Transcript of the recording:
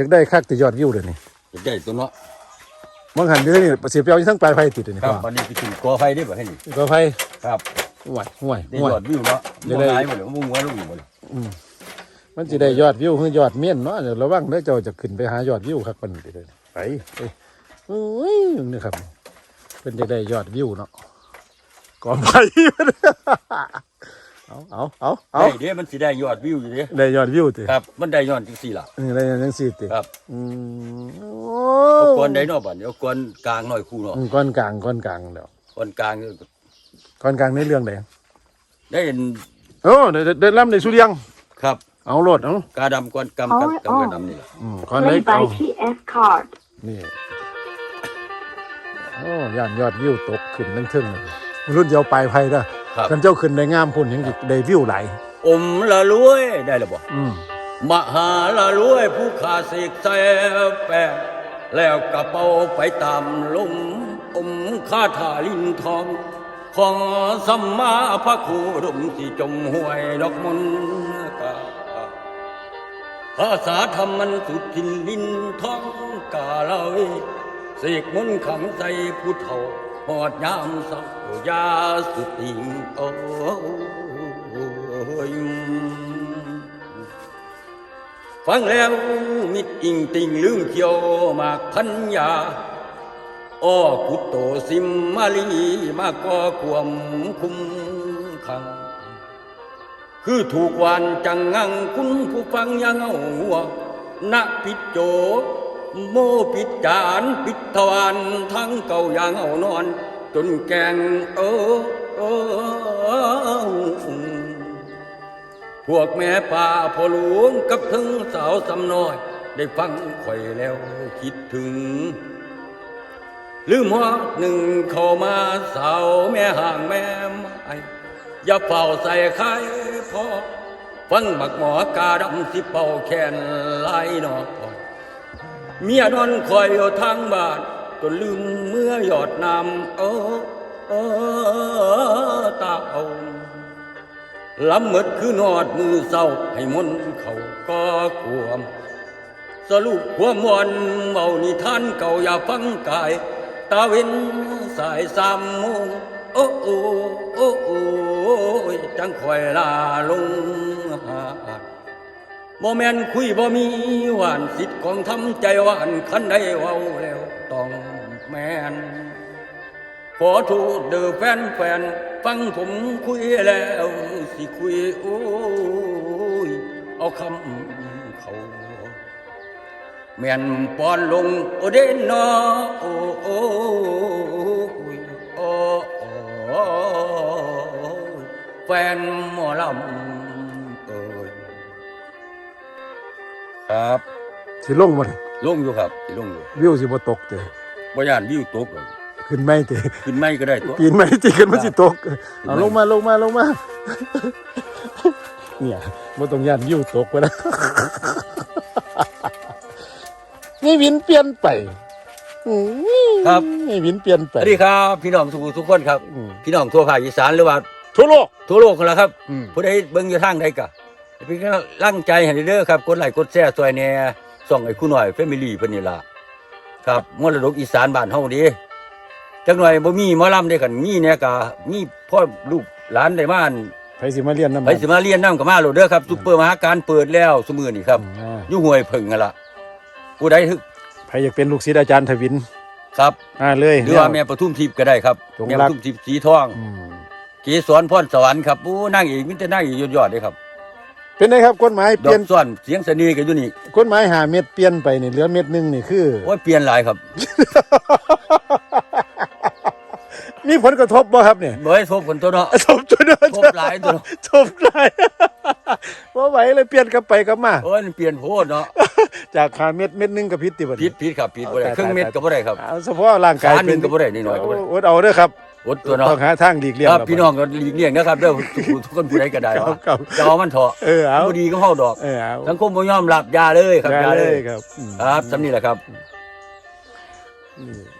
อยากได้คักแต่ยอดวิวเดี๋ยวนี้จะได้ตัวเนาะมองหันเดี๋ยวนี้เสียเปรียวอยู่ทั้งปลายไฟติดเดี๋ยวนี้ครับพ่อวันนี้ไปถึงกอไฟได้บ่ให้นี่ก็ไฟครับห่วยห่วยได้ห่วย ยอดวิวเนาะได้ได้ได้ได้หมดเลยมุ่งหัวลูกอยู่หมดเลยมันจะได้ยอดวิวคือยอดเมี่ยนเนาะเดี๋ยวระวังเด้อเจ้าจะขึ้นไปหายอดวิวครับมันเดี๋ยวนี้ไปไปโอ้ยนี่ครับเป็นจะได้ยอดวิวเนาะก่อนไป เอาเอาเอาเอาได้เด้มันสิได้ยอดวิวอยู่เด้ได้ยอดวิวติครับ มันได้ยอดจังซี่ล่ะเออได้ยังสี่ติครับอืมโอ้เอากวนได้เนาะบัดนี้เอากวนกลางหน่อยคู่เนาะอืมก้อนกลางก้อนกลางเดี๋ยวกวนกลางก้อนกลางในเรื่องใดได้เห็นโอ้เดินเดินล่ำในสุเรียง ครับ เอาโลดเอากาดำกวนกำกับกำกาดำนี่ล่ะอืมก้อนเล็ Play กเอา by TF card. นี่โอ้ย่านยอดวิวตกขึ้นทั้งทึ่งเลยรุ่นเดียวปลายไพ่เด้อ ครับกันเจ้าขึ้นได้งามพุ่นยังอีกได้วิวไหลายอมละรวยได้หรือบ่อืมมหาละรวยผู้ขาเสกแสแปะแล้วกระเป๋าไปตามลมอมคาถาลินทอง ของสัมมาพระครูดมที่จมห่วยดอกมนต์กาภาษาธรรมมันสุดทินลินทองกาเลยเสกมนต์ขังใจผู้เฒ่าห อดยามเศร้ายาสุดติงโอ้ยฟังแล้วมิดอิงติงลืมเขียวมากพันยาอ้อกุตโตสิมมาลีมาก่อความคุ้มขัง คือถูกวานจังงังคุณผู้ฟังยังเอาหัวนักปิดโจ โมปิดจานปิดทวานทั้งเก่าอย่างเอานอน จนแกงเออเออพวกแม่ป่าพ่อหลวงกับถึงสาวสำน้อย ได้ฟังข่อยแล้วคิดถึง ลืมหัวหนึ่งเข้ามาสาวแม่ห่างแม่ไม้อย่าเป่าใส่ไข่พอฟังบักหมอกาดำสิเป่าแขนไหลนอก เมียนอนคอยอยู่ทางบ้านจนลืมเมื่อหยอดน้ำเออเออตาเอาลำมืดคือนอดมือเศร้าให้มนเขาก็กวม สรุปความวันเมานิทานเก่าอย่าฟังกาย ตาเว้นสายสามโมงโอ้โอ้โอ้โอ้จังคอยลาลงหา ดบ่แม่นคุยบ่มีหวานสิทธิ์ของทำใจหวานคันได้เว้าแล้วต้องแม่นขอโทษเด้อแฟนแฟนฟังผมคุยแล้วสิคุยโอ้ยเอาคำเขาแม่นปอนลงโอเดนนอโอ้โอ้ยโอ้แฟนหมอลำ ครับสิลงมาเลยลงอยู่ครับสิลงอยู่วิวสิบ่ตกเตะบ่ย่านวิวตกหรอกขึ้นไม่เตะขึ้นไม่ก็ได้ตัวปีนไม่ติขึ้นมันสิตกเอาขึ้นไม่ลงมาลงมาลงมาเนี่ยบ่ต้องย่านวิวตกไปนะนี่วินเปลี่ยนไปอืมครับนี่วินเปลี่ยนไปสวัสดีครับ พี่น้องทุกทุกคนครับอืมพี่น้องทั่วภาคอีสานหรือว่าทั่วโลกทั่วโลกกันแล้วครับอืมผู้ใดเบิ่งอยู่ทางใดก็ เป็นกำลังใจให้เด้อครับกดไลค์กดแชร์ซอยแหน่ส่องไอ้คู่หน่อยแฟมิลี่เพิ่นนี่ล่ะครับมรดกอีสานบ้านเฮาเดีจักหน่อยบ่มีหมอลำได้กันมีเนี่ยก็มีพ่อลูกหลานได้มาอั่นไปสิมาเรียนน้ำไปสิมาเรียนนํก็มาโลดเด้อครับซุปเปอร์มหาการเปิดแล้วซุมื้อนี้ครับอ่า อยู่ห้วยเพิ่งนั่นล่ะผู้ใดทึกใครอยากเป็นลูกศิษย์อาจารย์ทวินครับอ่าเลย หรือว่าแม่ปทุมทิพย์ก็ได้ครับจงแม่รัปกทุมทิพย์สีทองอืมเกสรพรสวรรค์ครับอู้นั่งอีกมิแต่นั่งอีกยอดๆเลยครับ เป็นไงครับกฎหมายเปดอลี่ยนกส่วนเสียงเสน่ห์กันอยู่นี่กฎหมายหาเม็ดเปลี่ยนไปนี่เหลือเม็ดหนึงนี่คือ โอ้ยเปลี่ยนหลายครับมีผลกระทบบ่ครับเนี่ยบ่ให้ทบคนตัวเนาะ ทบจนทบหลายตัว ทบหลายว่าไหวเลยเปลี่ยนกลับไปกลับมา โอ้ยมันเปลี่ยนโพดเนาะ จากขาเม็ดเม็ดหนึงกับพิษติบัดผิดผิดครับผิดบ่ได้เอาครึ่งเม็ดก็บ่ได้ครับ เอาเฉพาะร่างกายขาหนึ่งก็บ่ได้นิดหน่อยก็บ่ได้ โอดเอาเด้อครับอดตัวเนาะต้องหาทางหลีกเลี่ยงครับแล้วพี่น้องก็หลีกเลี่ยงนะครับเด้อทุกคนผู้ใดก็ได้ครับว่าครับจะเอามันเถาะเออเอา บ่ดีก็เฮาดอก เออเอาสังคมบ่ยอมรับอยาเลยครับอย่าอยาเลเลยยครับอืมครับสำนี้แหละครับ นี่